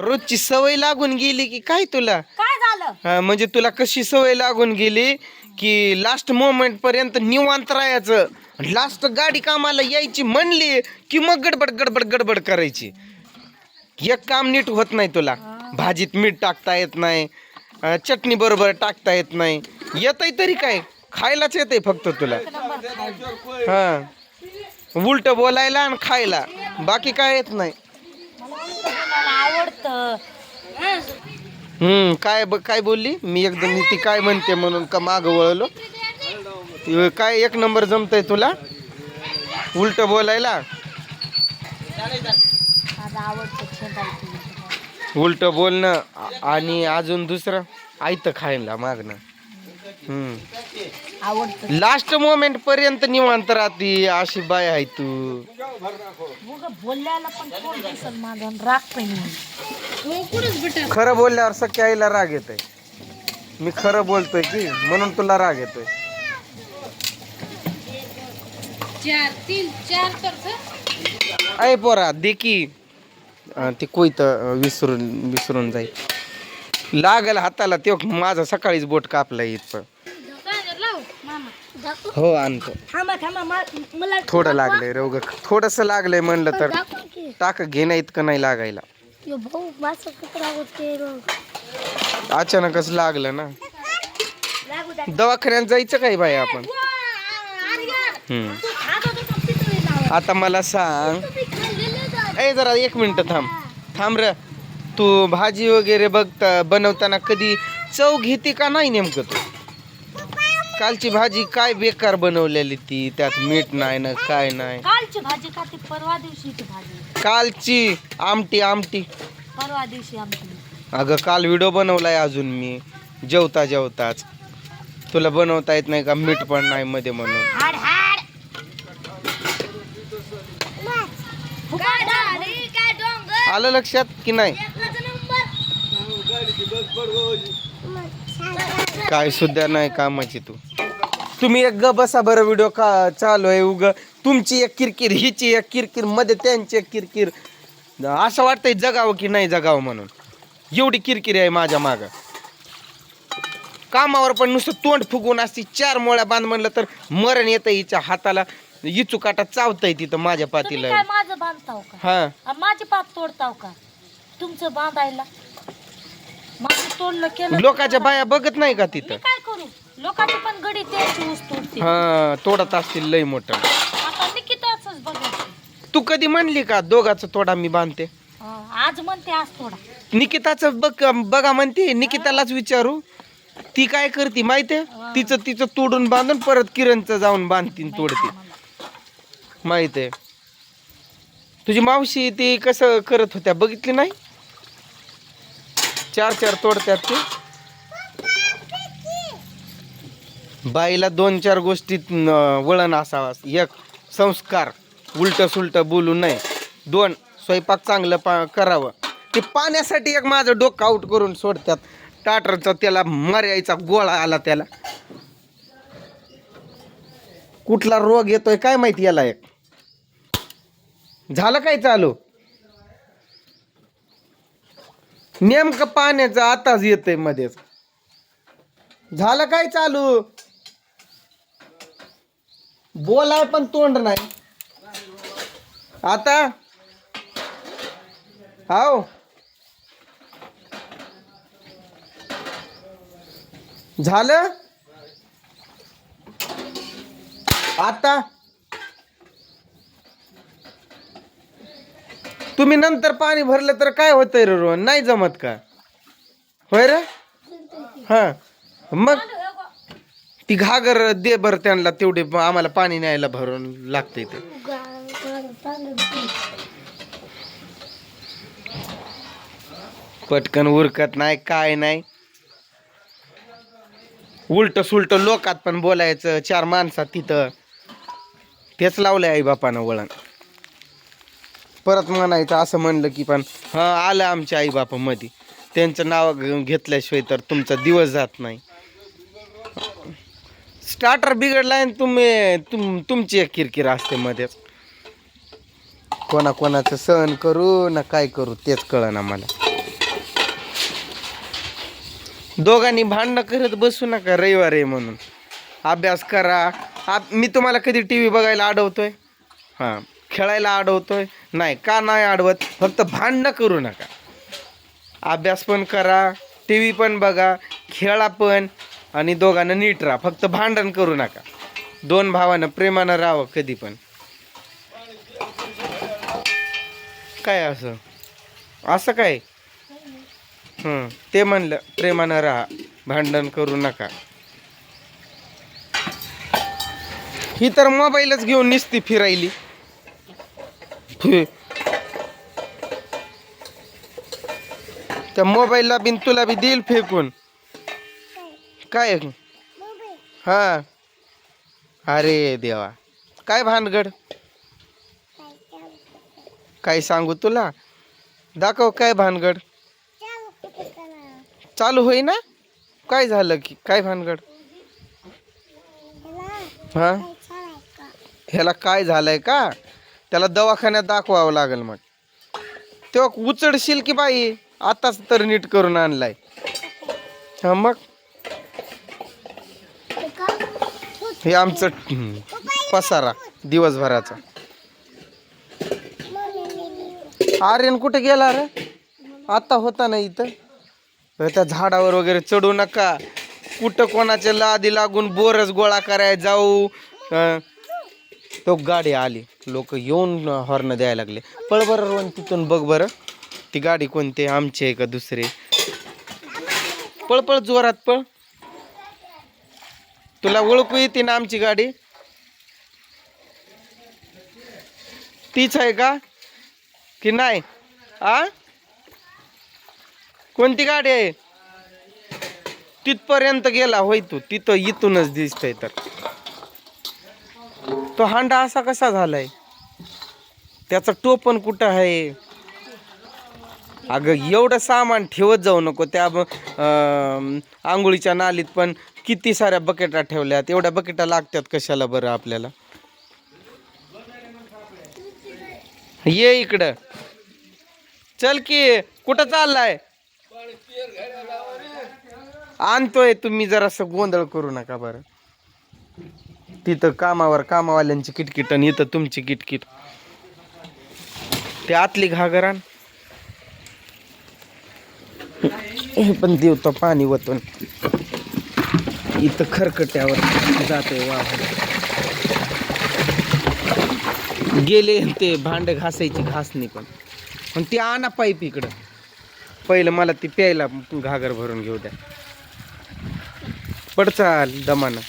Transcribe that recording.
रोजची सवय लागून गेली की काय तुला? काय झालं? हा, म्हणजे तुला कशी सवय लागून गेली की लास्ट मोमेंट पर्यंत निवांत राहायचं? लास्ट गाडी कामाला यायची म्हणली की मग गडबड गडबड गडबड करायची. एक काम नीट होत नाही तुला. भाजीत मीठ टाकता येत नाही. अं, चटणी बरोबर टाकता येत नाही. येतय तरी काय? खायलाच येतंय फक्त तुला. हा. उलट बोलायला आणि खायला. बाकी काय येत नाही. हम्म काय ब काय बोलली? मी एकदम मी ती काय म्हणते म्हणून का माग वळलो? ती काय एक नंबर जमतय तुला? उलट बोलायला? उलट बोलणं आणि अजून दुसरं? आयतं खायला मागणं. हम्म. लास्ट मोमेंट पर्यंत निवांत राहती अशी बाय आहे तू. बोलल्याला पण कोण दिसल माझं? आणि राग पण. खरं बोलल्यावर सख्या आईला राग येतोय. मी खरं बोलतोय की म्हणून तुला राग येतोय. चार तीन चार तर अय पोरा दे की. अं, ते कोयत विसरून विसरून जाईल. लागल हाताला ते माझा सकाळीच बोट कापला इथं. हो आणतो. थांबा थांबा मा- मला थोडं लागलंय रोग. थोडस लागलंय म्हणलं तर. टाक घेण्या इतकं नाही लागायला. यो भाऊ माझं कपडा होते रोग? अचानकच लागलं ना. लागू द्या दवाखान्यात जायचं काय बाई आपण? हम्म. आता मला सांग. ए जरा एक मिनिट थांब. थांब र. तू भाजी वगैरे बघता बनवताना कधी चव घेते का नाही नेमकं तू? कालची भाजी काय बेकार बनवलेली ती? त्यात मीठ नाही ना काय नाही. कालची भाजी का ती परवा दिवशीची भाजी? कालची आमटी आमटी. परवा दिवशी आमची अगं काल व्हिडिओ बनवलाय अजून मी. जेवता जेवताच. तुला बनवता येत नाही का? मीठ पण नाही मध्ये म्हणून. हाड हाड. काय झाली? काय डोंगर? आलं लक्षात की नाही. काय सुद्धा नाही कामाची तू. तुम्ही एक ग बसा बरं व्हिडिओ का चालू आहे उग. तुमची एक किरकिर हिची एक किरकिरमध्ये त्यांची एक किरकिर. असं वाटतंय जगावं की नाही जगावं म्हणून. एवढी किरकिर आहे माझ्या माग. कामावर पण नुसतं तोंड फुगून असती चार मोळ्या बांध म्हणलं तर मरण येतं हिच्या हाताला. इचू काटा चावतंय तिथं माझ्या पातीला. काय माझं बांधताव का? हा. माझी पात तोडताव का? तुमचं बांधायला? माझं तोडलं केलं लोकांच्या बाया बघत नाही का मी तिथं काय करू? लोकांची पण गडी त्यांची ऊस तोडते हा तोडत असतील लय मोठं. आता निकिताच बघायचं. तू कधी म्हणली का दोघाचा तोडा मी बांधते? हं, आज म्हणते आज थोडा निकिताचं बघ बघा म्हणते निकितालाच विचारू. ती काय करते माहितीये? तिचं तिचं तोडून बांधून परत किरणचं जाऊन बांधतीन तोडते. माहीत आहे तुझी मावशी ती कसं करत होत्या? बघितली नाही? चार चार तोडत्यात ते. बाईला दोन चार गोष्टीत वळण असावा. एक संस्कार. उलट सुलट बोलू नये. दोन स्वयंपाक चांगलं पा करावं. ते पाण्यासाठी एक माझं डोकं आउट करून सोडतात टाटरचा त्याला मर्यायचा गोळा आला त्याला. कुठला रोग येतोय काय माहिती याला एक. झालं काय चालू? नेमकं पाण्याचं आताच येतंय मध्येच. झालं काय चालू? बोलाय पण तोंड नाही. आता? हाव? झालं? आता? तुम्ही नंतर पाणी भरलं तर काय होतंय रे रोहन? नाही जमत का? होय रे? हा. मग? ती घागर दे बरं त्यांना तेवढे आम्हाला पाणी न्यायला भरून लागतंय ते. पटकन उरकत नाही काय नाही. उलट सुलट लोकात पण बोलायचं चार माणसात तिथं. तेच लावलंय आई बापानं वळण. परत म्हणायचं असं म्हणलं की पण हां आलं आमच्या आई त्यांचं नाव घेतल्याशिवाय तर तुमचा दिवस जात नाही. स्टार्टर बिघडला आणि तुम्ही तुम तुमची एक किरकिर असते मध्येच कोणा कोणाचं सहन करू ना काय करू तेच कळना मला. दोघांनी भांडणं करत बसू नका रविवार आहे म्हणून. अभ्यास करा. आप मी तुम्हाला कधी टी व्ही बघायला अडवतोय हां. खेळायला अडवतोय नाही का नाही अडवत फक्त भांडणं करू नका. अभ्यास पण करा टी व्ही पण बघा खेळा पण आणि दोघांना नीट राहा. फक्त भांडण करू नका. दोन भावानं प्रेमानं राहावं कधी पण. काय असं? असं काय? ते म्हणलं प्रेमानं राहा भांडण करू नका. ही तर मोबाईलच घेऊन निसती फिरायली. त्या मोबाईलला बिन तुला बी देईल फेकून. काय? हा. अरे देवा. काय भानगड? काय सांगू तुला? दाखव काय भानगड? चालू होई ना? काय झालं की? काय भानगड? हा? ह्याला काय झालंय का? त्याला दवाखान्यात दाखवावं लागेल मग. तेव्हा उचडशील की बाई? आताच तर नीट करून आणलाय. हा मग? हे आमचं पसारा दिवसभराचा. आर्यन कुठे गेला रे? आता होता ना इथं? त्या झाडावर वगैरे चढू नका. कुठं कोणाच्या लादी लागून बोरच गोळा करायला जाऊ? तो गाडी आली. लोक येऊन हॉर्न द्यायला लागले. पळ बरं रोहन तिथून बघ बरं. ती गाडी कोणती आमची आहे का दुसरी? पळ पळ जोरात पळ. तुला ओळखू येते ना आमची गाडी? तीच आहे का? की नाही? आ? कोणती गाडी आहे? तिथपर्यंत गेला होय तू. तिथं इथूनच दिसतंय तर. तो हांडा असा कसा झालाय? त्याचं टोपण कुठं आहे? अगं एवढं सामान ठेवत जाऊ नको. त्या आंघोळीच्या नालीत पण किती साऱ्या बकेटा ठेवल्यात? एवढ्या बकेटा लागतात कशाला बरं आपल्याला? ये इकडं. चल की कुठं चाललाय? आणतोय तुम्ही जरासं गोंधळ करू नका बरं. तिथं कामावर कामावाल्यांची किटकिट आणि इथं तुमची किटकिट. ते आतली घागर हे पण देवतो पाणी वतून. इथं खरकट्यावर जाते वाहून. गेले ते भांड घासायची घासणी पण. पण ती आणा पाईप इकडं. पहिलं मला ती प्यायला घागर भरून घेऊ द्या. पडचाल दमानं.